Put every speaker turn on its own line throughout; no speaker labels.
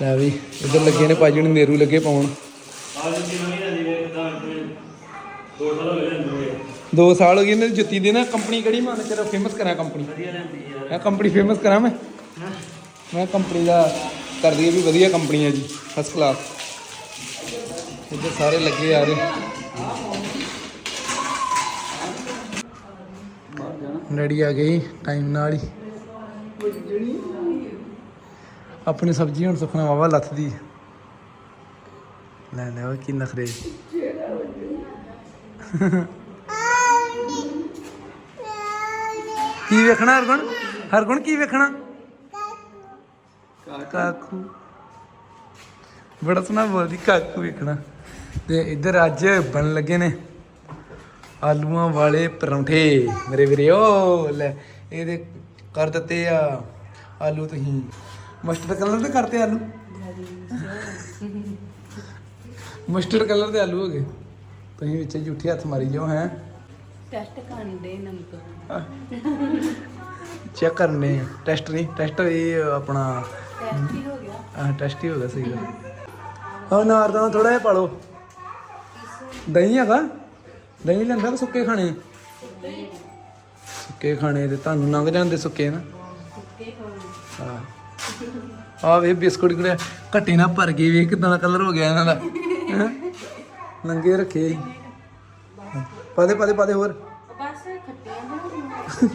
ਲੈ ਵੀ ਇੱਧਰ ਲੱਗੇ ਨੇ ਭਾਜੀ ਨੂੰ ਨੇਰੂ ਲੱਗੇ ਪਾਉਣ।
ਦੋ ਸਾਲ ਹੋ ਗਏ ਲੈਂਦੇ ਹੋਏ
2 ਸਾਲ ਹੋ ਗਏ ਨੇ ਜੁੱਤੀ ਦੀ ਨਾ ਕੰਪਨੀ ਕਿਹੜੀ ਮਾਨ ਤੇਰਾ ਫੇਮਸ ਕਰਾਂ ਕੰਪਨੀ।
ਵਧੀਆ ਲੈਂਦੀ ਯਾਰ
ਇਹ ਕੰਪਨੀ ਫੇਮਸ ਕਰਾਂ ਮੈਂ। ਮੈਂ ਕੰਪਨੀ ਦਾ ਕਰ ਦਈਏ ਵੀ ਵਧੀਆ ਕੰਪਨੀ ਹੈ ਜੀ ਫਸਟ ਕਲਾਸ ਇੱਧਰ ਸਾਰੇ ਲੱਗੇ ਆ ਰਹੇ। ਰੈਡੀ ਆ ਗਈ ਟਾਈਮ ਨਾਲ ਹੀ। ਆਪਣੀ ਸਬਜ਼ੀ ਹੁਣ ਸੁਖਣਾ ਵਾਵਾ ਲੱਥਦੀ ਹੈ। ਲੈ ਲੈ ਉਹ ਕੀ ਨਖਰੇ। ਕੀ ਵੇਖਣਾ, ਹਰਗੁਣ? ਹਰਗੁਣ, ਕੀ ਵੇਖਣਾ? ਕਾਕੂ। ਬੜਾ ਸੋਹਣਾ ਬੋਲਦੀ, ਕਾਕੂ ਵੇਖਣਾ। ਤੇ ਇੱਧਰ ਅੱਜ ਬਣ ਲੱਗੇ ਨੇ ਆਲੂਆਂ ਵਾਲੇ ਪਰੌਂਠੇ। ਮੇਰੇ ਵੀਰੇ ਓ ਲੈ, ਇਹਦੇ ਕਰ ਦਿੱਤੇ ਆ ਆਲੂ ਤੁਸੀਂ। ਮਸਟਰਡ ਕਲਰ ਦੇ ਕਰਤੇ ਆਲੂ। ਮਸਟਰਡ ਕਲਰ ਦੇ ਆਲੂ ਹੋ ਗਏ। ਤੁਸੀਂ ਵਿੱਚ ਝੂਠੇ ਹੱਥ ਮਾਰੀ ਜਾਓ ਹੈ।
ਟੈਸਟ ਕਰਨ ਦੇ ਨਮਕ
ਚੈੱਕ ਕਰਨੇ ਟੈਸਟ ਨਹੀਂ ਟੈਸਟ ਇਹ ਆਪਣਾ
ਟੈਸਟ ਹੀ ਹੋ ਗਿਆ।
ਆਹ ਟੈਸਟ ਹੀ ਹੋ ਗਿਆ ਸਹੀ ਗੱਲ ਹਾਂ ਨਾਰਦਾਨਾ ਥੋੜਾ ਜਿਹਾ ਪਾ ਲਓ ਦਹੀਂ ਹੈਗਾ। ਦਹੀਂ ਲੈਂਦਾ ਕਿ ਸੁੱਕੇ ਖਾਣੇ। ਸੁੱਕੇ ਖਾਣੇ ਤੇ ਤੁਹਾਨੂੰ ਲੰਘ ਜਾਂਦੇ ਸੁੱਕੇ ਨਾ। ਆ ਵੇ ਬਿਸਕੁਟ ਕਿਹੜੇ ਘੱਟੇ ਨਾ ਭਰ ਗਏ ਵੇ ਕਿਦਾਂ ਦਾ ਕਲਰ ਹੋ ਗਿਆ ਇਹਨਾਂ ਦਾ। ਹੈਂ? ਨੰਗੇ ਰੱਖੇ। ਸੀ। ਪਾ ਦੇ ਪਾ ਦੇ ਪਾ ਦੇ ਹੋਰ।
ਬਸ ਖੱਟੀਆਂ ਬਣਾਉਣੀਆਂ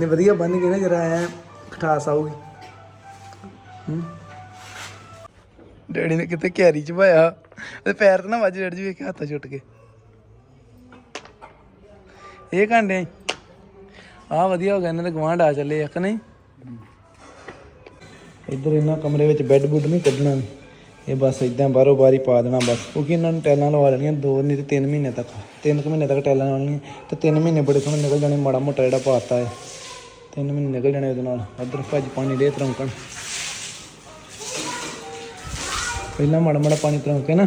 ਨੇ। ਵਧੀਆ ਬਣ ਗਏ ਨਾ ਜਰਾ ਐ ਖਟਾਸ ਆਊਗੀ। ਹੂੰ। ਡੈਡੀ ਨੇ ਕਿਤੇ ਕੈਰੀ ਚ ਪਾਇਆ। ਤੇ ਪੈਰ ਤੇ ਨਾ ਵੱਜ ਡੈਡੀ ਜੀ ਵੇਖ ਹੱਥ ਛੁੱਟ ਕੇ ਇਹ ਕਾਂਡੇ। ਆ ਵਧੀਆ ਹੋ ਗਿਆ ਇਹਨਾਂ ਦੇ ਗਵਾਂਢ ਆ ਚੱਲੇ ਆ ਕਿ ਨਹੀਂ? ਇੱਧਰ ਇਹਨਾਂ ਕਮਰੇ ਵਿੱਚ ਬੈੱਡ ਬੁੱਡ ਨਹੀਂ ਕੱਢਣਾ। ਇਹ ਬਸ ਇਦਾਂ ਬਾਹਰੋਂ ਬਾਰੀ ਪਾ ਦੇਣਾ ਬਸ। ਕਿਉਂਕਿ ਇਹਨਾਂ ਨੂੰ ਟੈਲਾਂ ਲਵਾ ਲੈਣੀਆਂ ਦੋ ਨਹੀਂ ਤੇ ਤਿੰਨ ਮਹੀਨੇ ਤੱਕ। ਤਿੰਨ ਕੁ ਮਹੀਨੇ ਤੱਕ ਟੈਲਾਂ ਲੈਣੀਆਂ ਤੇ ਤਿੰਨ ਮਹੀਨੇ ਬੜੇ ਸੋਹਣੇ ਨਿਕਲ ਜਾਣੇ, ਮਾੜਾ ਮੋਟਾ ਜਿਹੜਾ ਪਾਤਾ ਹੈ। ਤਿੰਨ ਮਹੀਨੇ ਨਿਕਲ ਜਾਣੇ ਉਹਦੇ ਨਾਲ। ਇੱਧਰ ਭੱਜ ਪਾਣੀ ਦੇ ਤਰੌਂਕਣ। ਪਹਿਲਾਂ ਮਾੜਾ ਮਾੜਾ ਪਾਣੀ ਤਰੌਂਕੇ ਨਾ,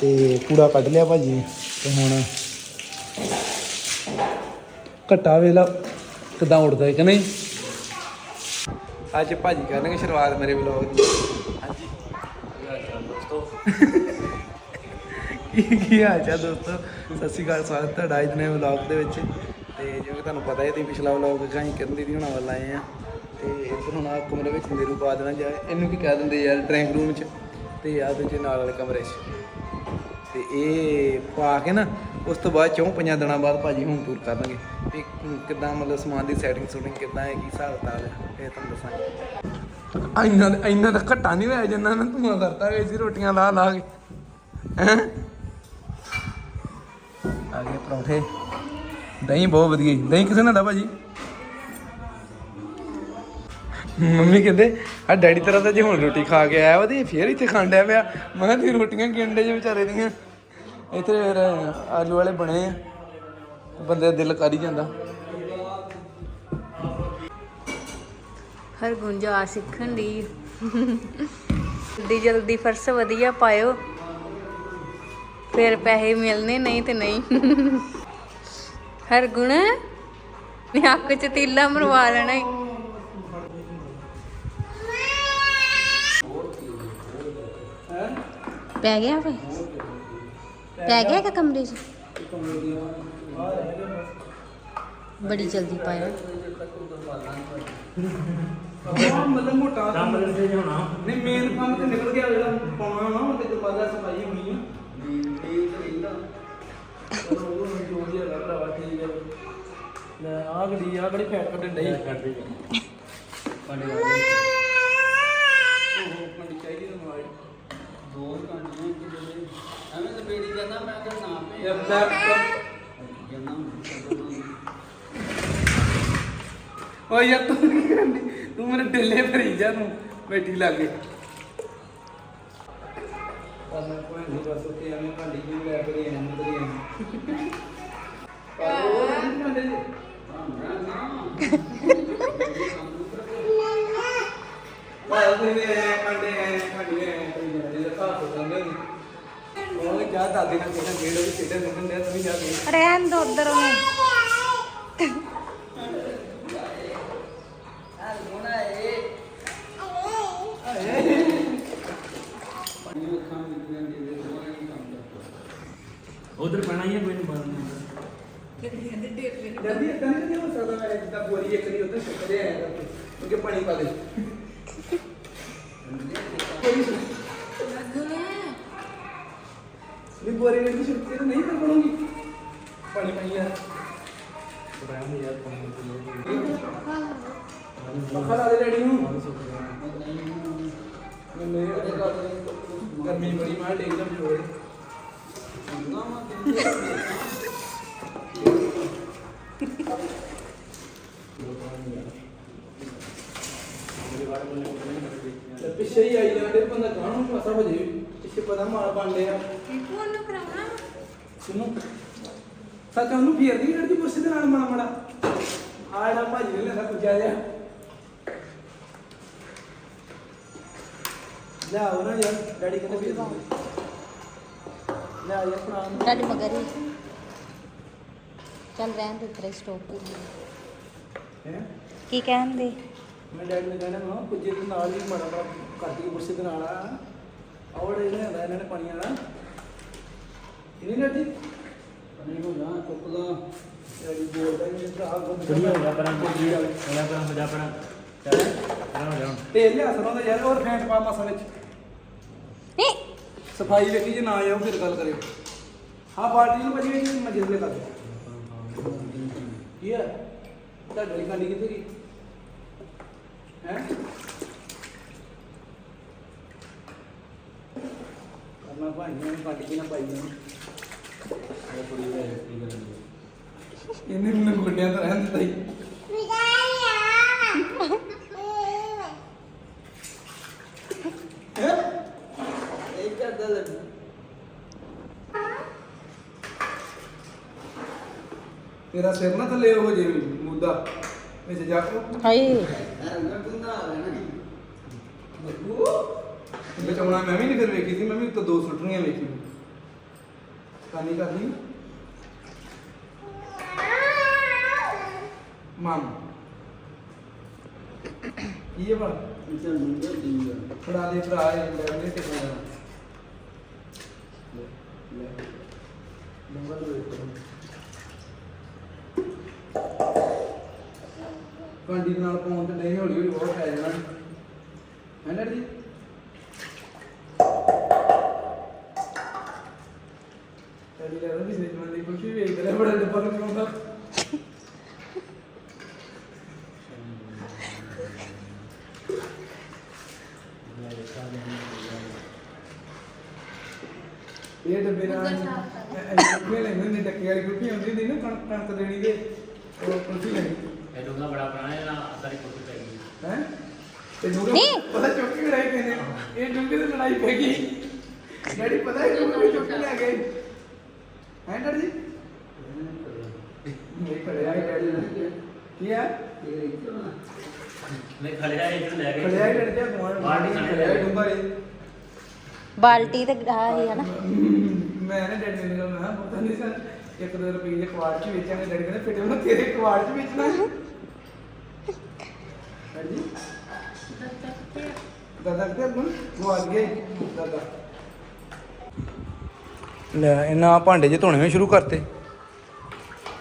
ਤੇ ਕੂੜਾ ਕੱਢ ਲਿਆ ਭਾਜੀ ਨੇ। ਤੇ ਹੁਣ ਘਟਾ ਵੇਲਾ ਕਿਦਾਂ ਉੱਡਦਾ ਹੈ ਕਿ ਨਹੀਂ? ਅੱਜ ਭਾਜੀ ਕਰਨਗੇ ਸ਼ੁਰੂਆਤ ਮੇਰੇ ਵਲੌਗ ਦੀ। ਹਾਂਜੀ।
ਦੋਸਤੋ।
ਕੀ ਕੀ ਹਾਲ ਚਾਲ ਦੋਸਤੋ? ਸਤਿ ਸ਼੍ਰੀ ਅਕਾਲ ਸਵਾਗਤ ਹੈ ਤੁਹਾਡਾ ਅੱਜ ਦੇ ਵਲੌਗ ਦੇ ਵਿੱਚ। ਤੇ ਜਿਵੇਂ ਕਿ ਤੁਹਾਨੂੰ ਪਤਾ ਹੈ ਤੁਸੀਂ ਪਿਛਲਾ ਵਲੌਗ ਗਾਈ ਕਰਨ ਦੀ ਹੋਣਾ ਵੱਲ ਆਏ ਆ। ਤੇ ਇੱਧਰ ਹੁਣ ਆ ਕਮਰੇ ਵਿੱਚ ਨੀਰੂ ਪਾ ਦੇਣਾ ਜਾਂ ਇਹਨੂੰ ਕੀ ਕਹਿ ਦਿੰਦੇ ਯਾਰ ਡਰਾਇੰਗ ਰੂਮ 'ਚ। ਤੇ ਆ ਦੂਜੇ ਨਾਲ ਵਾਲੇ ਕਮਰੇ 'ਚ। ਤੇ ਇਹ ਪਾ ਕੇ ਨਾ ਉਸ ਤੋਂ ਬਾਅਦ ਚੌਂ ਪੰਜਾਂ ਦਿਨਾਂ ਬਾਅਦ ਭਾਜੀ ਹੁਣ ਟੂਰ ਕਰਨਗੇ। ਵੀ ਕਿੱਦਾਂ ਮਤਲਬ ਸਮਾਨ ਦੀ ਸੈਟਿੰਗ ਸੂਟਿੰਗ ਕਿੱਦਾਂ ਹੈ, ਕੀ ਹਿਸਾਬ ਕਿਤਾਬ ਇਹ ਤੁਹਾਨੂੰ ਦੱਸਾਂਗੇ। ਇੰਨਾ ਇੰਨਾ ਤਾਂ ਘਟਾ ਨਹੀਂ ਹੋਇਆ ਜਿੰਨਾ ਨਾ ਧੂਆਂ ਕਰਤਾ ਹੋਇਆ ਸੀ, ਰੋਟੀਆਂ ਲਾ ਲਾ ਕੇ। ਹੈਂ? ਆ ਗਏ ਪਰੌਂਠੇ। ਦਹੀਂ ਬਹੁਤ ਵਧੀਆ ਦਹੀਂ ਕਿਸੇ ਨਾਲ ਦਾ ਭਾਜੀ? ਮੰਮੀ ਕਹਿੰਦੇ, ਆ ਡੈਡੀ ਤੇਰਾ ਤਾਂ ਜੇ ਹੁਣ ਰੋਟੀ ਖਾ ਕੇ ਆਇਆ ਵਾ ਤੇ ਫੇਰ ਇੱਥੇ ਖਾਣ ਪਿਆ। ਮੈਂ ਕਿਹਾ, ਤੁਸੀਂ ਰੋਟੀਆਂ ਗਿੰਡੇ ਜੇ ਵਿਚਾਰੇ ਦੀਆਂ? ਇੱਥੇ ਆਲੂ ਵਾਲੇ ਬਣੇ ਆ। ਬੰਦੇ ਦਾ ਦਿਲ ਕਰ ਹੀ ਜਾਂਦਾ।
ਹਰ ਸਿੱਖਣ ਦੀ। ਜਲਦੀ ਜਲਦੀ ਫਰਸ ਵਧੀਆ ਪਾਇਓ। ਫਿਰ ਪੈਸੇ ਮਿਲਨੇ ਨਹੀਂ ਤੇ ਨਹੀਂ। ਹਰ ਗੁਣ ਅੱਖ ਚ ਤੀਲਾ ਮਰਵਾ ਲੈਣਾ ਈ। ਪੈ ਗਿਆ ਵੇ? ਪੈ ਗਿਆ ਕਿ ਕਮਰੇ 'ਚ? ਬੜੀ ਜਲਦੀ ਪਾਇਆ।
ਮਤਲਬ ਮੋਟਾ
ਕੰਮ ਦੇ ਤੇ ਹੋਣਾ
ਨਹੀਂ ਮੇਨ ਕੰਮ ਤੇ ਨਿਕਲ ਗਿਆ ਜਿਹੜਾ ਪਾਉਣਾ ਨਾ ਉਹ ਤੇ ਦੁਬਾਰਾ ਸਫ਼ਾਈ ਹੋਣੀ ਆ। ਇਹ ਤਾਂ ਚਲੋ ਉਹ ਹੁਣ ਜੋ ਵੀ ਹੈਗਾ ਭਰਾਵਾ ਠੀਕ ਹੈ ਲੈ ਆ ਗੜੀ ਆ ਗੜੀ ਫੈਟ ਕੱਢਣ ਡਈ?
ਕੱਢ ਪਾਣੀ
ਉਹ ਮੰਡੀ ਚਾਹੀਦੀ ਤੁਹਾਨੂੰ ਆਈ
ਦੋ ਘੰਟੇ ਕਿ ਜਿਹੜੇ ਐਵੇਂ ਤਾਂ ਬੇੜੀ ਜਾਂਦਾ ਮੈਂ ਤਾਂ ਨਾ ਪੇ।
ਇਹ ਲੈਪਟਾਪ
ਜੰਨਾ
ਓ ਯਾਰ ਤੂੰ ਕੀ ਕਰਨੀ ਤੂੰ ਮੇਰੇ ਢਿੱਲੇ ਭਰੀ ਜਾ ਤੂੰ ਬੈਠੀ ਲਾਗੇ ਪਰ ਮੈਂ ਕੋਈ ਨਹੀਂ ਬਸ ਉੱਤੇ ਐਵੇਂ ਭਾਂਡੀ ਜੀ ਲੈ ਕੇ ਆਇਆ ਨਾ ਤੇਰੀ ਐਵੇਂ ਪਰ ਉਹ ਨਹੀਂ ਖਾਂਦੇ ਜੀ। ਭਾਈ ਤੁਸੀਂ ਐ ਕੰਡੇ ਐ ਭਾਂਡੀ ਐ ਕੋਈ ਜਿਹੜੇ ਘਰ ਤੋਂ ਕੰਦੇ ਨਹੀਂ ਦਾਦੀ ਨਾਲ ਕਿਹਨਾਂ ਗੇੜ ਵੀ ਸਿੱਧੇ ਨਿਕਲ ਦੇ ਤੂੰ ਜਾ ਕੇ
ਰਹਿਣ ਦੋ ਉਧਰ। ਉਹਨੂੰ
ਗੁਣਾ ਇਹ
ਉਧਰ ਪੈਣਾ ਹੀ ਹੈ ਕੋਈ ਨਹੀਂ ਬਾਹਰ
ਜਲਦੀ ਇਦਾਂ ਨਹੀਂ ਹੋ ਸਕਦਾ ਮੈਂ ਜਿੱਦਾਂ ਬੋਰੀ ਇੱਕ ਦੀ ਉੱਤੇ ਸੁੱਕਦੇ ਆਇਆ ਕਰਕੇ ਕਿਉਂਕਿ ਪਾਣੀ ਪਾ ਦੇ ਨਹੀਂ ਬੋਰੀ ਵਿੱਚ ਸੁੱਕਦੇ ਤਾਂ ਨਹੀਂ ਕਰ ਬਣੂਗੀ। ਪਾਣੀ ਪਾਈ ਯਾਰ ਪੱਖਾ ਲਾ ਦੇ ਡੈਡੀ ਨੂੰ। ਨਹੀਂ ਅਜੇ ਗੱਲ ਨਹੀਂ ਗਰਮੀ ਬੜੀ ਮਾਰ ਡੇਗ ਜਮ ਜੋੜੇ ਤੇ ਪਿੱਛੇ ਹੀ ਆਈ ਜਾਂਦੇ, ਬੰਦਾ ਗਾਂ ਪਾਸਾ ਹੋ ਜੇ ਪਿੱਛੇ ਪਤਾ ਮਾਲ ਬਣ ਲਿਆ ਸੁਣੋ। ਸੱਚ ਉਹਨੂੰ ਫੇਰ ਦੀ ਲੜਦੀ ਪੁੱਛ ਦੇ ਨਾਲ ਮਾੜਾ ਮਾੜਾ। ਆ ਜਿਹੜਾ ਭਾਜੀ ਨੇ ਲੈਣਾ ਪੁੱਛਿਆ ਜਿਆ ਲੈ ਆਓ ਨਾ ਯਾਰ ਡੈਡੀ ਕਹਿੰਦੇ ਫੇਰ ਲੈ ਆ ਯਾਰ ਨੂੰ।
ਤੁਹਾਡੇ ਮਗਰ ਹੀ। ਚੱਲ ਰਹਿਣ ਦੇ ਤੇਰੇ ਸਟੋਪ ਤੇ।
ਹੈਂ?
ਕੀ ਕਹਿੰਦੇ
ਮੈਂ ਡੈਡੀ ਨੇ ਕਹਿਣਾ ਮੈਂ ਪੁੱਜੇ ਦੇ ਨਾਲ ਹੀ ਮਾੜਾ ਮਾੜਾ ਕਰਦੀ ਪੁੱਛੇ ਦੇ ਨਾਲ ਆ। ਆਵੜ ਇਹ ਲਿਆਂਦਾ ਇਹਨਾਂ ਨੇ ਪਾਣੀ ਵਾਲਾ ਨਹੀਂ ਡੈਡੀ
ਨਹੀਂ ਹੋ ਜਾ ਚੁੱਕਦਾ
ਡੈਡੀ ਬੋਲਦਾ ਨਹੀਂ ਭਰਾ ਗੁੱਡ
ਕੁੜੀ ਹੋ ਗਿਆ ਪਰਾਂ ਕੁੜੀ ਹੋ ਗਿਆ ਪਰਾਂ ਹੋ ਜਾ ਪਰਾਂ। ਚੱਲ ਪਰਾਂ ਹੋ ਜਾ ਹੁਣ।
ਤੇਲ ਲਿਆ ਸਰੋਂ ਦਾ ਯਾਰ ਹੋਰ ਫੈਂਟ ਪਾ ਮਸਾ ਵਿੱਚ
ਨਹੀਂ।
ਸਫ਼ਾਈ ਵੇਖੀ ਜੇ ਨਾ ਆਇਓ ਫਿਰ ਗੱਲ ਕਰਿਓ। ਹਾਂ ਬਾਲਟੀ ਨੂੰ ਭਾਜੀ ਵਿੱਚ ਮਜੇ ਦੇ ਕਰ ਕੀ ਹੈ ਤੁਹਾਡੇ ਵਾਲੀ ਕਾਂਡੀ ਕਿੱਥੇ ਗਈ? ਹੈ? ਕਰਨਾ ਭਾਈ ਨੇ ਕਾਂਡੀ ਕਿ ਨਾ ਪਾਈ ਨੇ। ਇਹਨੇ ਗੁੱਡਿਆਂ ਤੋਂ ਰਹਿਣ ਦਿੱਤਾ ਹੀ? ਤੇਰਾ ਸਿਰ ਨਾ ਥੱਲੇ ਹੋ ਜੇ ਮੁੱਦਾ। ਵਿੱਚ ਜਾ ਕੇ।
ਹਾਏ।
ਅੰਦਰ ਤੁੰਦਾ ਆ ਨਾ
ਬਚਾਉਣਾ ਮੈਂ ਵੀ ਨਹੀਂ ਫਿਰ ਵੇਖੀ ਸੀ ਮੈਂ ਵੀ ਉੱਤੋਂ ਦੋ ਸੁੱਟਣੀਆਂ ਵੇਖੀ ਕਾਨੀ ਕਰਨੀ। ਮਾਮ ਕੀ ਹੈ ਬੜਾ
ਚੱਲ ਮੁੰਡੇ ਦੀ ਆ
ਫੜਾ ਦੇ ਭਰਾ, ਇਹ ਲੈ ਲੈ ਤੇ ਖਾਣਾ। ਲੈ ਲੈ ਲੰਗਾ ਲੋ ਕੰਡੀ ਦੇ ਨਾਲ ਪਾਉਣ ਤੇ ਨਹੀਂ ਹੌਲੀ ਹੌਲੀ ਬਹੁਤ ਪੈ ਜਾਣਾ। ਹੈ ਨਾ ਜੀ? ਤੇਰੀ ਲੈ ਰਹੀ ਸੀ ਜਮਨ ਦੀ ਖੁਸ਼ੀ ਵੇਖ ਰਿਹਾ, ਬੜਾ ਡੱਬਾ ਲਗਾਉਂਦਾ। ਇਹ ਡੱਬੇ ਨਾਲ ਇਹ ਲੈਂਦੇ ਨੇ ਟੱਕੇ ਵਾਲੀ ਕੁਲਫੀ ਹੁੰਦੀ ਹੁੰਦੀ ਨਾ ਕਣਕ ਕਣਕ ਦੇਣੀ ਦੇ ਉਹ ਕੁਲਫੀ ਲੈਣੀ
ਇਹ ਡੂੰਗਾ ਬੜਾ ਪੁਰਾਣਾ ਹੈ ਨਾ ਸਾਰੀ ਕੁੱਤੀ ਪੈ ਗਈ
ਹੈ ਤੇ ਡੂੰਘੇ
ਨਹੀਂ।
ਪਤਾ ਚੁੱਕ ਕੇ ਲੜਾਈ ਪੈਂਦੇ ਇਹ ਡੂੰਘੇ ਤੇ ਲੜਾਈ ਪੈ ਗਈ। ਡੈਡੀ ਪਤਾ ਹੈ ਡੂੰਘੇ ਚੁੱਕ ਲੈ ਗਏ? ਹੈ ਡੈਡੀ ਜੀ? ਨਹੀਂ ਖੜਿਆ ਹੈ ਡੈਡੀ ਨੇ ਕੀ ਹੈ
ਨਹੀਂ ਖੜਿਆ ਇੱਧਰ ਲੈ ਗਏ
ਖੜਿਆ ਹੀ ਡੈਡੀ ਦੇ ਕੋਲ
ਬਾਲਟੀ ਖੜਿਆ।
ਤੇ ਆ ਹੀ ਹੈ ਨਾ।
ਮੈਂ ਨਾ ਡੈਡੀ ਨੂੰ ਮੈਂ ਪਤਾ ਨਹੀਂ ਸਰ ਇੱਕ ਦੋ ਰੁਪਏ ਦੇ ਕਵਾੜ ਚ ਵੇਚਾਂਗੇ। ਡੈਡੀ ਕਹਿੰਦੇ ਫਿੱਟੇ ਉਹਨਾਂ ਤੇਰੇ ਕਵਾੜ ਚ ਵੇਚਣਾ ਹੈ। ਹਾਂਜੀ ਦਾਦਾ ਕਿਤੇ ਨੂੰ ਗਵਾ ਗਏ। ਦਾਦਾ। ਲੈ ਇਹਨਾਂ ਭਾਂਡੇ ਜੇ ਧੋਣੇ ਸ਼ੁਰੂ ਕਰਤੇ।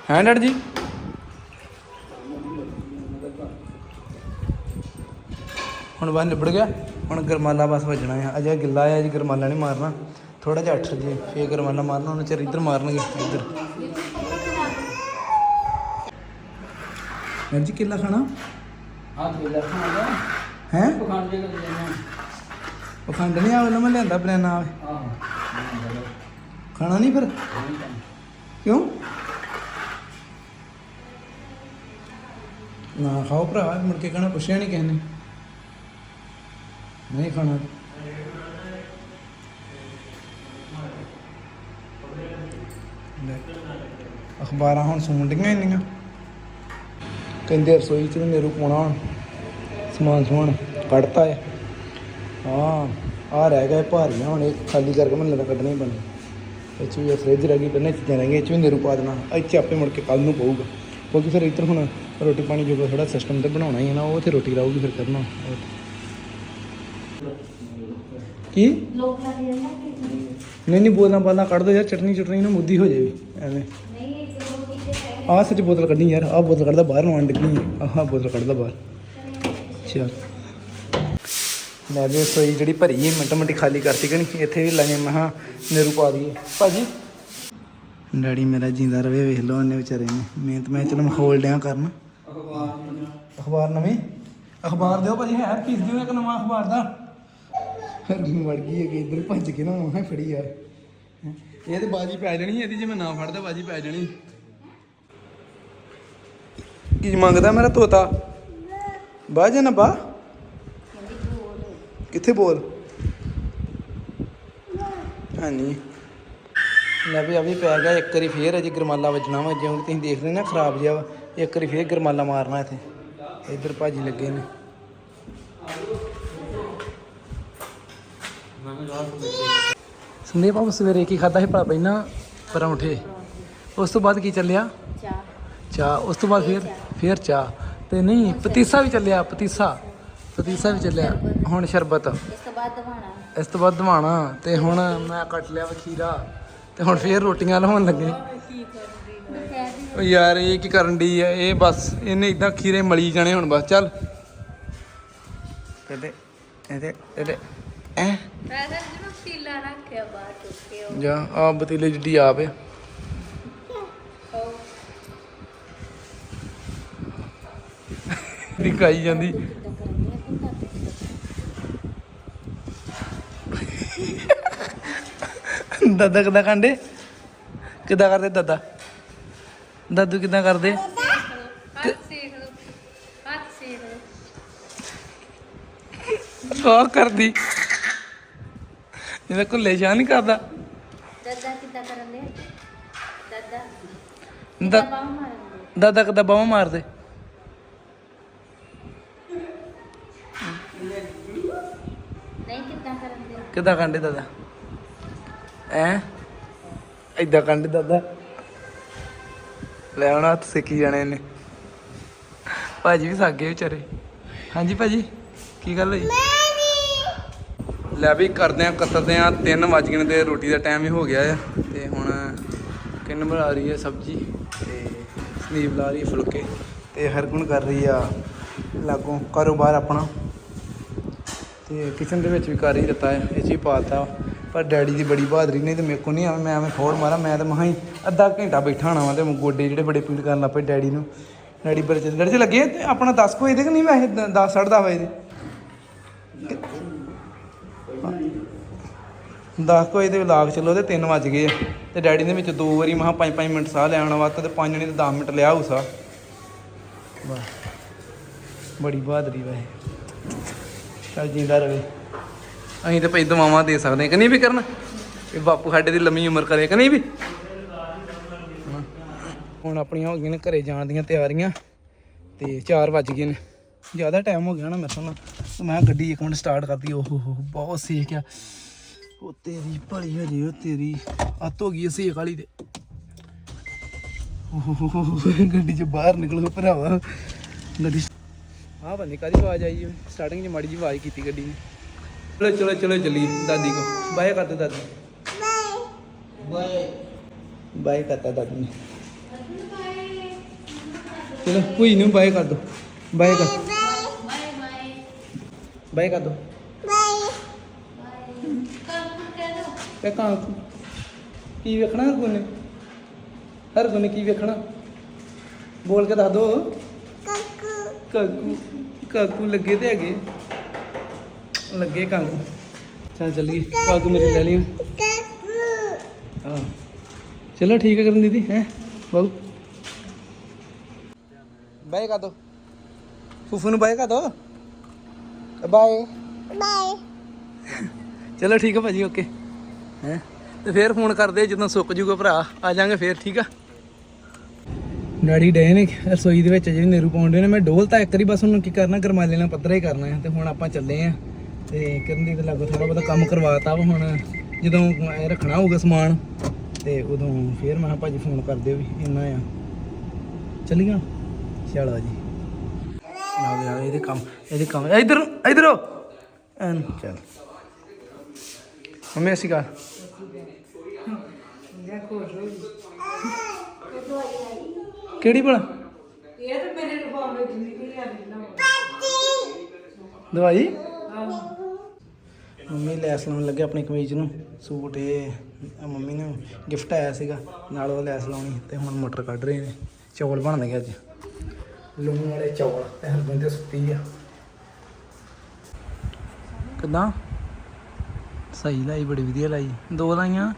ਹੈਂ ਡੈਡ ਜੀ? ਹੁਣ ਬਾਹਰ ਨਿਬੜ ਗਿਆ। ਹੁਣ ਗਰਮਾਲਾ ਬਸ ਵੱਜਣਾ ਆ। ਅਜੇ ਗਿੱਲਾ ਆ ਜੀ ਗਰਮਾਲਾ ਨਹੀਂ ਮਾਰਨਾ। ਥੋੜਾ ਜਿਹਾ ਅੱਠ ਜੇ ਫੇਰ ਗਰਮਾਲਾ ਮਾਰਨਾ। ਉਹਨਾਂ ਚਿਰ ਇੱਧਰ ਮਾਰਨਗੇ ਇੱਧਰ। ਜੀ ਕਿੱਲਾ ਖਾਣਾ?
ਆ ਖੇਲਾ ਖਾਣਾ।
ਹੈ?
ਪਖੰਡ ਜੇ ਕਰ ਲੈਣਾ
ਪਖੰਡ ਨਹੀਂ ਆਵੇ ਨਾ ਮੈਂ ਲਿਆਂਦਾ ਬਨਾਨਾ ਆਵੇ।
ਆਹ
ਖਾਣਾ ਨਹੀਂ ਫਿਰ? ਕਿਉਂ? ਨਾ ਖਾਓ ਭਰਾ ਮੁੜ ਕੇ ਕਹਿਣਾ ਪੁੱਛਿਆ ਨਹੀਂ ਕਿਸੇ ਨੇ। ਨਹੀਂ ਖਾਣਾ। ਲੈ। ਅਖਬਾਰਾਂ ਹੁਣ ਸੁਣ ਡੀਆਂ ਇੰਨੀਆਂ। ਕਹਿੰਦੇ ਰਸੋਈ ਚ ਵੀ ਮੇਰੂ ਪਾਉਣਾ ਹੁਣ। ਸਮਾਨ ਸਮੂਨ ਕੱਢਤਾ ਹੈ ਹਾਂ ਆ ਰਹਿ ਗਏ ਭਾਰੀਆਂ ਹੁਣ ਇਹ ਖਾਲੀ ਕਰਕੇ ਮੈਨੂੰ ਲੱਗਦਾ ਕੱਢਣੇ ਹੀ ਪੈਣੇ। ਇਹ 'ਚ ਵੀ ਫ੍ਰਿਜ ਰਹਿ ਗਈ ਪਹਿਲਾਂ ਚੀਜ਼ਾਂ ਰਹਿ ਗਈਆਂ ਇਹ 'ਚ ਵੀ ਨੇਰੂ ਪਾ ਦੇਣਾ। ਇੱਥੇ ਆਪੇ ਮੁੜ ਕੇ ਕੱਲ ਨੂੰ ਪਊਗਾ। ਕਿਉਂਕਿ ਫਿਰ ਇੱਧਰ ਹੁਣ ਰੋਟੀ ਪਾਣੀ ਜੋਗਾ ਥੋੜਾ ਸਿਸਟਮ ਤੇ ਬਣਾਉਣਾ ਹੀ ਹੈ ਨਾ ਉਹ ਤੇ ਰੋਟੀ ਲਾਊਗੀ ਫਿਰ ਕਰਨਾ। ਕੀ? ਨਹੀਂ? ਨਹੀਂ ਬੋਲਾਂ ਬਾਲਾਂ ਕੱਢ ਦੋ ਯਾਰ ਚਟਨੀ ਚਟਨੀ ਨੂੰ ਮੁੱਦੀ ਹੋ ਜਾਵੇ ਐਵੇਂ। ਆਹ ਸੱਚ ਬੋਤਲ ਕੱਢਣੀ ਯਾਰ ਆਹ ਬੋਤਲ ਕੱਢਦਾ ਬਾਹਰ ਨੂੰ ਆਣ ਡਿੱਗਣੀ ਆਹ ਬੋਤਲ ਕੱਢਦਾ ਬਾਹਰ। ਚਲ ਲੈ ਵੀ ਸੋਈ ਜਿਹੜੀ ਭਰੀ ਹੈ ਮਿੰਟ ਮਿੰਟ ਖਾਲੀ ਕਰਤੀ ਕਿ ਨਹੀਂ, ਇੱਥੇ ਵੀ ਲਾਏ ਮਹਾ ਨੇਰੂ ਪਾ ਦਈਏ। ਭਾਜੀ। ਡੈਡੀ ਮੇਰਾ ਜਿੰਦਾ ਰਵੇ, ਵੇਖ ਲਓ ਉਹਨੇ ਵਿਚਾਰੇ ਨੇ। ਮਿਹਨਤ, ਮੈਂ ਚਲੋ ਮਖੌਲ ਡਿਆ ਕਰਨ। ਅਖਬਾਰ ਨਵੇਂ। ਅਖਬਾਰ ਦਿਓ ਭਾਜੀ, ਹੈ ਪੀਸ ਦਿਓ ਇੱਕ ਨਵਾਂ ਅਖਬਾਰ ਦਾ। ਹਰ ਵੜ ਗਈ ਹੈ ਕਿ ਇੱਧਰ ਭੱਜ ਕੇ ਨਾ ਮੈਂ ਫੜੀ ਯਾਰ। ਇਹ ਤੇ ਬਾਜੀ ਪੈ ਜਾਣੀ, ਇਹਦੀ ਜੇ ਮੈਂ ਨਾ ਫੜਦਾ, ਬਾਜੀ ਪੈ ਜਾਣੀ। ਕੀ ਮੰਗਦਾ ਮੇਰਾ ਤੋਤਾ? ਜਾ ਨਾ ਬਾ ਕਿੱਥੇ ਬੋਲ? ਹਾਂਜੀ ਲੈ ਵੀ ਆ ਵੀ ਪੈ ਗਿਆ ਇੱਕ ਵਾਰੀ ਫੇਰ ਅਜੇ ਗਰਮਾਲਾ ਵੱਜਣਾ ਵਾ ਜਿਉਂ ਤੁਸੀਂ ਦੇਖ ਰਹੇ ਨਾ ਖਰਾਬ ਜਿਹਾ ਵਾ। ਇੱਕ ਵਾਰੀ ਫੇਰ ਗਰਮਾਲਾ ਮਾਰਨਾ ਇੱਥੇ। ਇੱਧਰ ਭਾਜੀ ਲੱਗੇ ਨੇ। ਸੰਦੀਪ ਆਪ ਸਵੇਰੇ ਕੀ ਖਾਦਾ ਸੀ ਭਲਾ ਪਹਿਲਾਂ ਪਰੌਂਠੇ? ਉਸ ਤੋਂ ਬਾਅਦ ਕੀ ਚੱਲਿਆ?
ਚਾਹ।
ਚਾਹ। ਉਸ ਤੋਂ ਬਾਅਦ ਫਿਰ? ਫਿਰ ਚਾਹ। ਤੇ ਨਹੀਂ ਪਤੀਸਾ ਵੀ ਚੱਲਿਆ ਪਤੀਸਾ। ਪਤੀਸਾ ਵੀ ਚੱਲਿਆ ਹੁਣ ਸ਼ਰਬਤ।
ਇਸ ਤੋਂ ਬਾਅਦ ਦਵਾਣਾ।
ਇਸ ਤੋਂ ਬਾਅਦ ਦਵਾਣਾ ਤੇ ਹੁਣ ਮੈਂ ਕੱਟ ਲਿਆ ਵਖੀਰਾ ਤੇ ਹੁਣ ਫੇਰ ਰੋਟੀਆਂ ਲਾਉਣ ਲੱਗੇ। ਉਹ ਯਾਰ ਇਹ ਕੀ ਕਰਨ ਦੀ ਹੈ ਇਹ ਬਸ ਇਹਨੇ ਇਦਾਂ ਖੀਰੇ ਮਲੀ ਜਾਣੇ ਹੁਣ ਬਸ ਚੱਲ। ਇਹਦੇ ਇਹਦੇ ਇਹਦੇ ਐ
ਮੈਂ ਤਾਂ ਜਿਹਨੂੰ ਰੱਖਿਆ ਬਾਹਰ ਚੁੱਕੇ ਉਹ
ਜਾ ਆ ਬਤੀਲੇ ਜਿੱਡੀ ਆਪ ਦਿਖਾਈ ਜਾਂਦੀ। ਦਾਦਾ ਕਿੱਦਾਂ ਕਾਂਡੇ? ਕਿੱਦਾਂ ਕਰਦੇ ਦਾਦਾ? ਦਾਦੂ ਕਿੱਦਾਂ ਕਰਦੇ? ਆ ਕਰਦੀ। ਇਹਦਾ ਕੁੱਲੇ ਜਾ ਨਹੀਂ ਕਰਦਾ।
ਦਾਦਾ ਕਿੱਦਾਂ ਕਰਨ ਦੇ ਦਾਦਾ
ਦਾ-
ਦੇ
ਦਾਦਾ ਕਿੱਦਾਂ ਬਾਹਾਂ ਮਾਰਦੇ
ਨਹੀਂ ਕਿੱਦਾਂ ਕਰਨ ਦੇ
ਕਿੱਦਾਂ ਕਾਂਡੇ ਦਾਦਾ? ਐ ਏਦਾਂ ਕਾਂਡੇ ਦਾਦਾ? ਲੈ ਹੁਣ ਹੱਥ ਸਿੱਖੀ ਜਾਣੇ ਨੇ ਭਾਜੀ ਵੀ ਸਾਗੇ ਵਿਚਾਰੇ। ਹਾਂਜੀ ਭਾਜੀ, ਕੀ ਗੱਲ ਹੋਈ? ਲੈ ਵੀ ਕਰਦੇ ਆ ਕੱਤਦੇ ਆ। 3 ਵਜ ਗਏ ਨੇ ਤੇ ਰੋਟੀ ਦਾ ਟਾਈਮ ਹੀ ਹੋ ਗਿਆ ਆ। ਤੇ ਹੁਣ ਕਿੰਨ ਬਣਾ ਰਹੀ ਹੈ ਸਬਜੀ? ਤੇ ਸਨੀਪ ਲਾ ਰਹੀ ਹੈ ਫੁਲਕੇ। ਤੇ ਹਰਗੁਣ ਕਰ ਰਹੀ ਆ ਲਾਗੋਂ ਕਾਰੋਬਾਰ ਆਪਣਾ। ਤੇ ਕਿਚਨ ਦੇ ਵਿੱਚ ਵੀ ਕਰ ਹੀ ਦਿੱਤਾ ਹੈ, ਇਹ 'ਚ ਹੀ ਪਾਤਾ ਪਰ ਡੈਡੀ ਦੀ ਬੜੀ ਬਹਾਦਰੀ, ਨਹੀਂ ਤੇ ਮੇਰੇ ਕੋਲ ਨਹੀਂ ਆਵੇਂ, ਮੈਂ ਐਵੇਂ ਫੋੜ ਮਾਰਾਂ, ਮੈਂ ਤਾਂ ਮਹਾਂ ਹੀ ਅੱਧਾ ਘੰਟਾ ਬੈਠਾ ਹੋਣਾ ਵਾ ਤੇ ਗੋਡੇ ਜਿਹੜੇ ਬੜੇ ਪੀੜ ਕਰਨ ਲੱਗ ਪਏ ਡੈਡੀ ਨੂੰ। ਡੈਡੀ ਬੜੇ ਚਿਰ 'ਚ ਲੱਗੇ ਤੇ ਆਪਣਾ 10 ਕੋਈ ਦੇ ਕਿ ਨਹੀਂ ਵੈਸੇ 10 10:30 ਵਜੇ ਦੇ 10 ਕੋਈ ਦੇ ਵਲਾਗ ਚੱਲੋ ਤੇ 3 ਵੱਜ ਗਏ ਆ। ਤੇ ਡੈਡੀ ਨੇ ਵਿੱਚ ਦੋ ਵਾਰੀ ਮਹਾਂ 5-5 ਮਿੰਟ ਸਾਹ ਲੈਣ ਵਾਸਤੇ ਤੇ ਪੰਜ ਨਹੀਂ ਤੇ 10 ਮਿੰਟ ਲਿਆ ਉਸਾ ਵਾਹ। ਬੜੀ ਬਹਾਦਰੀ ਵੈਸੇ। ਚੱਲ ਜਿੰਦਾ ਰਵੇ। ਅਸੀਂ ਤੇ ਭਈ ਦਵਾਵਾਂ ਦੇ ਸਕਦੇ ਕਿ ਨਹੀਂ ਵੀ ਕਰਨ। ਇਹ ਬਾਪੂ ਸਾਡੇ ਦੀ ਲੰਮੀ ਉਮਰ ਕਰੇ ਕਿ ਨਹੀਂ ਵੀ। ਹੁਣ ਆਪਣੀਆਂ ਹੋ ਗਈਆਂ ਨੇ, ਘਰੇ ਜਾਣ ਦੀਆਂ ਤਿਆਰੀਆਂ। ਤੇ 4 ਵੱਜ ਗਏ ਨੇ। ਜ਼ਿਆਦਾ ਟਾਈਮ ਹੋ ਗਿਆ ਨਾ ਮੇਰੇ ਨਾਲ। ਤੇ ਮੈਂ ਗੱਡੀ ਇੱਕ ਮਿੰਟ ਸਟਾਰਟ ਕਰਦੀ ਓਹ ਹੋ, ਬਹੁਤ ਸੇਕ ਆ। ਉਹ ਤੇਰੀ ਭਲੀ ਹੋ ਜੇ ਉਹ ਤੇਰੀ ਅੱਤ ਹੋ ਗਈ ਸੇਕ ਵਾਲੀ ਤੇ। ਓਹ ਗੱਡੀ ਚ ਬਾਹਰ ਨਿਕਲੋ ਭਰਾਵਾ। ਗੱਡੀ ਹਾਂ ਬੰਦੇ ਕਾਦੀ ਆਵਾਜ਼ ਆਈ ਸਟਾਰਟਿੰਗ 'ਚ ਮਾੜੀ ਜੀ ਆਵਾਜ਼ ਕੀਤੀ ਗੱਡੀ ਨੇ। ਚਲੋ ਚਲੋ ਚਲੋ ਚੱਲੀਏ ਦਾਦੀ ਕੋ ਬਾਏ ਕਰ ਦੋ ਦਾਦੀ। ਬਾਏ। ਬਾਏ ਕਰਤਾ ਦਾਦੀ ਨੇ। ਚਲੋ ਕੋਈ ਨੂੰ ਬਾਏ ਕਰ ਦੋ। ਬਾਏ ਕਰ।
ਬਾਏ
ਕਰ ਦੋ।
ਕਾਕੂ ਕਹਿ ਦੋ
ਤੇ ਕਾਂ ਕੀ ਵੇਖਣਾ ਹਰ ਕੋਨੇ ਹਰ ਕੋਨੇ ਕੀ ਵੇਖਣਾ? ਬੋਲ ਕੇ ਦੱਸ ਦੋ। ਕਾਕੂ। ਕਾਕੂ। ਕਾਕੂ ਲੱਗੇ ਤੇ ਹੈਗੇ। ਲੱਗੇ ਕਾਕੂ। ਚੱਲ ਚੱਲੀਏ। ਕਾਕੂ ਮੇਰੇ ਲੈ ਲਈ ਹਾਂ। ਚਲੋ ਠੀਕ ਹੈ ਕਰਨ ਦੀਦੀ, ਹੈ? ਬਾਬੂ ਬਾਏ ਕਰ ਦੋ ਫੂਫੂ ਨੂੰ ਬਾਏ ਕਰ ਦੋ ਬਾਏ। ਚਲੋ ਠੀਕ ਹੈ ਭਾਜੀ, ਓਕੇ। ਹੈ? ਤੇ ਫੇਰ ਫੋਨ ਕਰਦੇ ਜਦੋਂ ਸੁੱਕ ਜੂਗਾ ਭਰਾ। ਆ ਜਾਾਂਗੇ ਫੇਰ, ਠੀਕ ਆ? ਡੈਡੀ ਡੇ ਨੇ ਰਸੋਈ ਦੇ ਵਿੱਚ ਜਿਹੜੀ ਨੇਰੂ ਪਾਉਂਦੇ ਨੇ ਮੈਂ ਡੋਲ ਤਾਂ ਇੱਕ ਵਾਰੀ ਬਸ ਉਹਨੂੰ ਕੀ ਕਰਨਾ ਗਰਮਾਲੇ ਨਾਲ ਪੱਧਰਾ ਹੀ ਕਰਨਾ ਹੈ ਤੇ ਹੁਣ ਆਪਾਂ ਚੱਲੇ ਆ ਤੇ ਕਰਨ ਦੀ ਤੇ ਲੱਗੋ ਥੋੜਾ ਬਹੁਤਾ ਕੰਮ ਕਰਵਾਤਾ ਵਾ ਹੁਣ ਜਦੋਂ ਇਹ ਰੱਖਣਾ ਹੋਊਗਾ ਸਮਾਨ ਤੇ ਉਦੋਂ ਫੇਰ ਮੈਂ ਕਿਹਾ ਭਾਜੀ ਫੋਨ ਕਰ ਦਿਓ ਵੀ ਇੰਨਾ ਆ। ਚੱਲੀਆਂ? ਚਲੋ ਜੀ। ਆ ਗਿਆ ਇਹਦੇ ਕੰਮ ਇਹਦੇ ਕੰਮ ਇਧਰ ਇਧਰੋ ਐਨ ਚੱਲ। ਮੰਮੀ ਅਸੀਂ ਕਾ ਕਿਹੜੀ ਭਲਾ?
ਇਹ ਤਾਂ ਮੇਰੇ ਰਿਫਾਰਮ ਵਿੱਚ ਨਿਕਲ ਆ ਰਿਹਾ
ਦਵਾਈ? ਮੰਮੀ ਲੈਸ ਲਾਉਣ ਲੱਗੇ ਆਪਣੀ ਕਮੀਜ਼ ਨੂੰ। ਸੂਟ ਇਹ ਮੰਮੀ ਨੇ ਗਿਫਟ ਆਇਆ ਸੀਗਾ। ਨਾਲ ਉਹ ਲੈਸ ਲਾਉਣੀ ਤੇ ਹੁਣ ਮਟਰ ਕੱਢ ਰਹੇ ਨੇ। ਚੌਲ ਬਣਨਗੇ ਅੱਜ। ਲੂਣ ਵਾਲੇ ਚੌਲ ਤੇ ਹਰਬੰਦ ਸੁੱਤੀ ਆ। ਕਿੱਦਾਂ? ਸਹੀ ਲਾਈ ਬੜੀ ਵਧੀਆ ਲਾਈ। ਦੋ ਲਾਈਆਂ?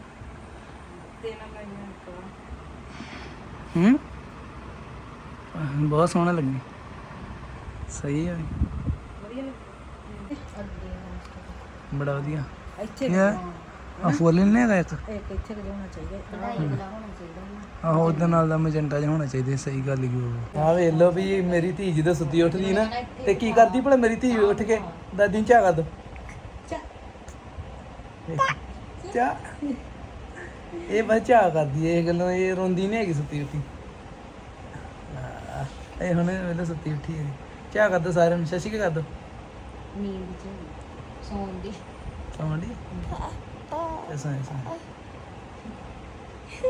ਹੂੰ? ਬਹੁਤ ਸੋਹਣਾ ਲੱਗੀ। ਸਹੀ ਹੈ ਬੜਾ ਵਧੀਆ।
ਇੱਥੇ
ਆ ਫੁੱਲ ਨਹੀਂ ਹੈਗਾ ਇੱਕ?
ਇੱਕ ਇੱਥੇ ਕਿ ਹੋਣਾ ਚਾਹੀਦਾ
ਆਹੋ ਉਹਦੇ ਨਾਲ ਦਾ ਮਜੰਟਾ ਜਿਹਾ ਹੋਣਾ ਚਾਹੀਦਾ ਸਹੀ ਗੱਲ ਹੀ ਉਹ। ਆ ਵੇਖ ਲਓ ਵੀ ਮੇਰੀ ਧੀ ਜਦੋਂ ਸੁੱਤੀ ਉੱਠਦੀ ਨਾ ਤੇ ਕੀ ਕਰਦੀ ਭਲਾ ਮੇਰੀ ਧੀ ਉੱਠ ਕੇ? ਦਾਦੀ ਨੂੰ ਚਾਹ ਕਰ ਦੋ। ਚਾ ਇਹ ਬਸ ਚਾਹ ਕਰਦੀ ਇਹ ਗੱਲੋਂ ਇਹ ਰੋਂਦੀ ਨਹੀਂ ਹੈਗੀ ਸੁੱਤੀ ਉੱਠੀ। ਇਹ ਹੁਣ ਵੇਲੇ ਸੁੱਤੀ ਉੱਠੀ ਹੈ ਚਾਹ ਕਰ ਦੋ ਸਾਰਿਆਂ ਨੂੰ? ਸ਼ਸ਼ੀ ਕੀ ਕਰ ਦੋ
ਨੀਂਦ ਚ ਸੌਣ ਦੀ।
ਸੌਂਡੀ ਐਸਾ ਐਸਾ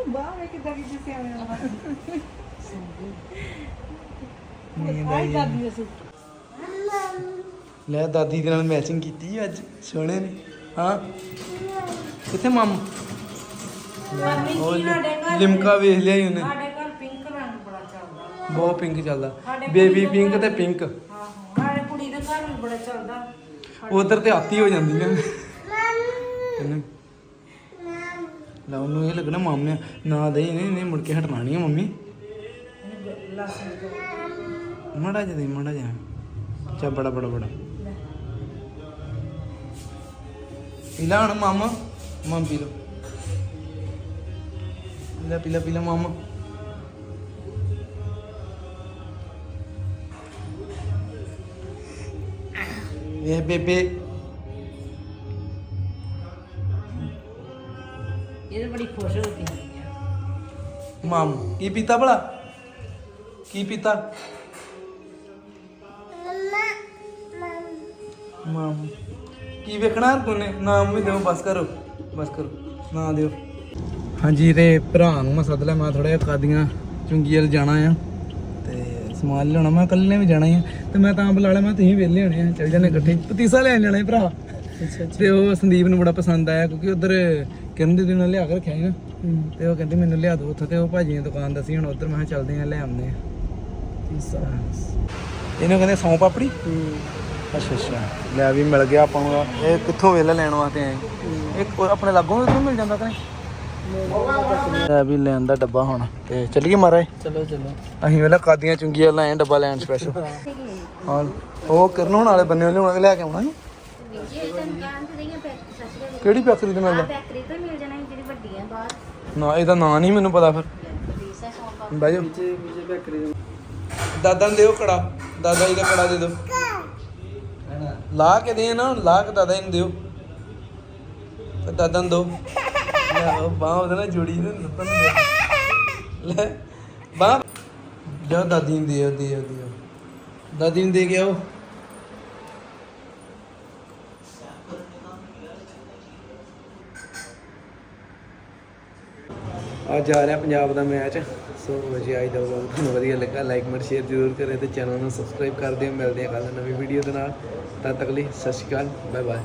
ਬਾਹਰ ਇਹ ਕਿਦਾਂ ਕਿਤੇ ਸੇ ਆਇਆ
ਨੀਂਦ
ਆਈ
ਹੈ। ਲੈ ਦਾਦੀ ਦੇ ਨਾਲ ਮੈਚਿੰਗ ਕੀਤੀ ਅੱਜ ਸੋਹਣੇ ਨੇ। ਹਾਂ। ਕਿੱਥੇ ਮਾਮੂ? ਲਿਮਕਾ ਵੇਖ ਲਿਆ ਹੀ ਉਹਨੇ
ਸਾਡੇ ਘਰ ਪਿੰਕ ਰੰਗ ਬੜਾ ਚੱਲਦਾ
ਬਹੁਤ ਪਿੰਕ ਚੱਲਦਾ। ਬੇਬੀ ਪਿੰਕ ਤੇ ਪਿੰਕ
ਆਹੋ ਸਾਡੇ ਕੁੜੀ ਦੇ ਘਰ ਵੀ ਬੜਾ ਚੱਲਦਾ।
ਉਧਰ ਤੇ ਆਤੀ ਹੋ ਜਾਂਦੀ ਨੇ ਇਹਨੂੰ ਲਾ ਉਹਨੂੰ ਇਹ ਲੱਗਣਾ ਮਾਮੇ ਨਾ ਦੇ ਇਹਨੇ ਇਹਨੇ ਮੁੜ ਕੇ ਹਟਣਾ ਨਹੀਂ ਆ ਮੰਮੀ। ਮੜਾ ਜਾ ਦੇ। ਮੜਾ ਜਾ ਚਾ ਬੜਾ ਬੜਾ ਬੜਾ। ਪੀਲਾ ਹਣ ਮਾਮਾ। ਮਾਮ ਪੀ ਲੋ ਪੀਲਾ ਪੀਲਾ ਪੀਲਾ ਮਾਮਾ। ਇਹ ਬੇਬੇ
ਇਹ ਤਾਂ ਬੜੀ ਖੁਸ਼ ਹੋ ਗਈ
ਮਾਮ ਕੀ ਪੀਤਾ ਭਲਾ? ਕੀ ਪੀਤਾ? ਮਾਮ ਕੀ ਵੇਖਣਾ ਕੋਨੇ? ਨਾਮ ਵੀ ਦਿਓ ਬਸ ਕਰੋ ਬਸ ਕਰੋ ਨਾ ਦਿਓ। ਹਾਂਜੀ ਤੇ ਭਰਾ ਨੂੰ ਮੈਂ ਸੱਦ ਲਿਆ ਮੈਂ ਥੋੜਾ ਜਿਹਾ ਕਾਦੀਆਂ ਚੁੰਗੀਲ ਜਾਣਾ ਆ। ਸਮਾਨ ਲਿਆਉਣਾ ਮੈਂ ਇਕੱਲੇ ਨੇ ਵੀ ਜਾਣਾ ਹੀ ਤੇ ਮੈਂ ਤਾਂ ਬੁਲਾ ਲਿਆ ਮੈਂ ਤੁਸੀਂ ਵਿਹਲੇ ਹੋਣੇ ਆ ਚੱਲ ਜਾਂਦੇ ਇਕੱਠੇ। ਪਤੀਸਾ ਲੈਣ ਜਾਣਾ ਸੀ ਭਰਾ। ਤੇ ਉਹ ਸੰਦੀਪ ਨੂੰ ਬੜਾ ਪਸੰਦ ਆਇਆ ਕਿਉਂਕਿ ਉਧਰ ਕਿਰਨ ਦੀ ਨਾਲ ਲਿਆ ਕੇ ਰੱਖਿਆ ਸੀ ਨਾ ਤੇ ਉਹ ਕਹਿੰਦੀ ਮੈਨੂੰ ਲਿਆ ਦਿਓ ਉੱਥੋਂ ਤੇ ਉਹ ਭਾਜੀ ਨੇ ਦੁਕਾਨ ਦੱਸੀ ਹੁਣ ਉਧਰ ਮੈਂ ਚੱਲਦੇ ਆ ਲੈ ਆਉਂਦੇ ਆ। ਇਹਨੂੰ ਕਹਿੰਦੇ ਸੌਂ ਪਾਪੜੀ? ਅੱਛਾ ਅੱਛਾ। ਲੈ ਵੀ ਮਿਲ ਗਿਆ ਆਪਾਂ ਨੂੰ। ਇਹ ਕਿੱਥੋਂ ਵੇਲੇ ਲੈਣ ਵਾਸਤੇ ਆਏ? ਇੱਕ ਆਪਣੇ ਲਾਗੋਂ ਇਧਰੋਂ ਮਿਲ ਜਾਂਦਾ ਤਾਂ ਲੈ ਵੀ ਲੈਣ ਦਾ ਡੱਬਾ ਹੁਣ ਤੇ ਚੱਲੀਏ ਮਹਾਰਾਜ?
ਚਲੋ ਚਲੋ।
ਅਸੀਂ ਵੇਲੇ ਕਾਦੀਆਂ ਚੁੰਗੀਆਂ ਲਾਏ ਡੱਬਾ ਲੈਣ ਸਪੈਸ਼ਲ ਹਾਂ ਉਹ ਕਰਨ ਹੁਣ ਵਾਲੇ ਬੰਨੇ ਉਹਨੇ ਲੈ ਕੇ ਆਉਣਾ ਕਿਹੜੀ ਬੈਕਰੀ ਦੇ
ਤੋਂ ਮਿਲ ਜਾਣਾ ਜਿਹੜੀ ਵੱਡੀ ਹੈ ਬਾਹਰ
ਨਾ ਇਹਦਾ ਨਾਂ ਨਹੀਂ ਮੈਨੂੰ ਪਤਾ ਫਿਰ।
ਦੇ
ਦਾਦਾ ਨੂੰ ਦਿਓ ਕੜਾ ਦਾਦਾ ਜੀ ਦਾ ਕੜਾ ਦੇ ਦਿਓ। ਲਾ ਕੇ ਦੇ ਨਾ ਲਾ ਕੇ ਦਾਦਾ ਜੀ ਨੂੰ ਦਿਓ। ਤੇ ਦਾਦਾ ਨੂੰ ਦਿਓ। ਉਹ ਬਾਹ ਉਹਦੇ ਨਾਲ ਜੁੜੀ ਨੇ ਲੱਤਾਂ ਲੈ, ਬਾਹ। ਜਾ ਦਾਦੀ ਨੂੰ ਦਿਓ ਦਿਓ ਦਿਓ ਦਾਦੀ ਨੂੰ ਦੇ ਕੇ ਆਓ। ਅੱਜ ਆ ਰਿਹਾ ਪੰਜਾਬ ਦਾ ਮੈਚ। ਸੋ ਵਜੇ ਆਈ ਦਾ ਵਲੌਗ ਤੁਹਾਨੂੰ ਵਧੀਆ ਲੱਗਾ ਲਾਈਕ ਮਰ ਸ਼ੇਅਰ ਜ਼ਰੂਰ ਕਰੇ ਤੇ ਚੈਨਲ ਨੂੰ ਸਬਸਕ੍ਰਾਈਬ ਕਰ ਦਿਓ। ਮਿਲਦੇ ਹਾਂ ਕੱਲ੍ਹ ਨਵੀਂ ਵੀਡੀਓ ਦੇ ਨਾਲ। ਤਦ ਤੱਕ ਲਈ ਸਤਿ ਸ਼੍ਰੀ ਅਕਾਲ ਬਾਏ ਬਾਏ